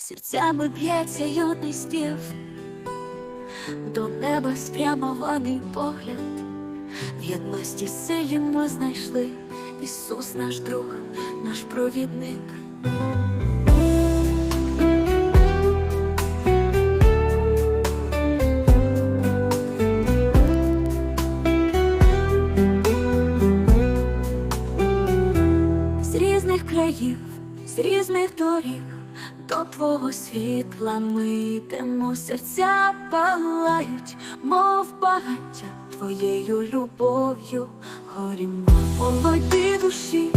серцями б'ється юний спів, до неба спрямований погляд, в єдності силі ми знайшли. Ісус наш друг, наш провідник. з різних країв, з різних доріг, до твого світла ми йдемо, серця палають, мов багаття твоєю любов'ю. Горімо. Молоді душі,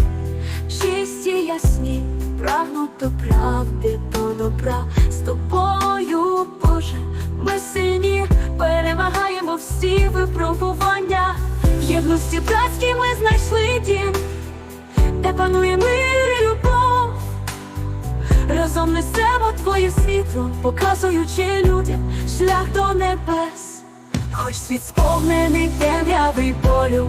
чисті ясні, прагнуть до правди, до добра. З тобою, Боже, ми сильні, перемагаємо всі випробування. Єдності братській ми знайшли дім де панує любов, разом несемо твоє світло, показуючи людям шлях до небес, хоч світ сповнений темряви й болю,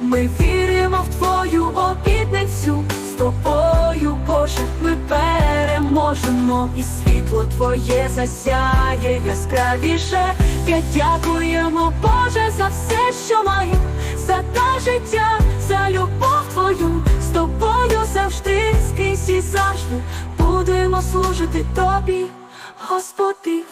ми віримо в твою обітницю, з тобою, Боже, ми переможемо, і світло твоє засяє яскравіше. Я дякуємо, Боже, за все, що маємо, за те життя, за любов твою, з тобою завжди, скрізь і завжди будемо служити тобі, Господи.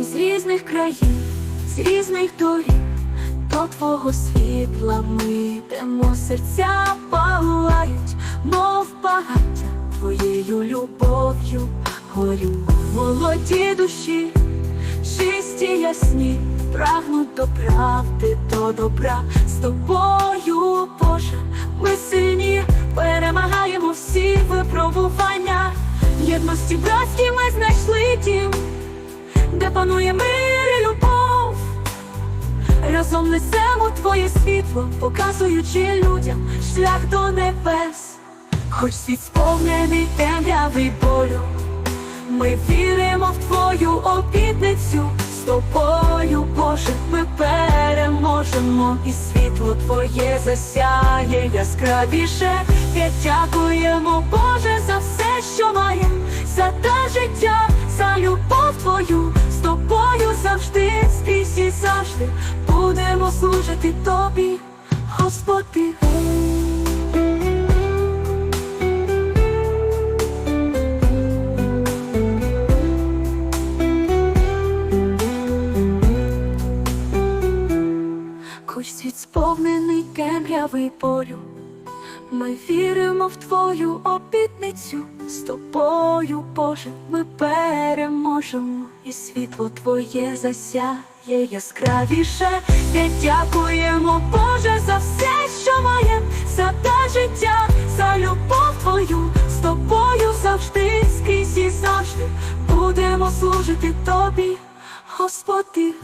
Із різних країн, з різних доріг, до твого світла ми йдемо, серця палають, мов багаття твоєю любов'ю горю. Молоді душі, чисті ясні, прагнуть до правди, до добра з тобою, Боже, ми сильні, перемагаємо всі випробування. Єдності братській ми знайшли дім де панує мир і любов. Разом несемо твоє світло, показуючи людям шлях до небес, хоч світ сповнений темряви болю. Ми віримо в твою обітницю, з тобою, Боже, ми переможемо, і світло твоє засяє яскравіше. Я дякуємо, Боже, за все, що маємо, за те життя, за любов твою, з тобою завжди, скрізь і завжди будемо служити тобі, Господи. Темряви й болю, ми віримо в твою обітницю, з тобою, Боже, ми переможемо, і світло твоє засяє яскравіше. Я дякуємо, Боже, за все, що маєм, за те життя, за любов твою, з тобою завжди, скрізь і завжди будемо служити тобі, Господи.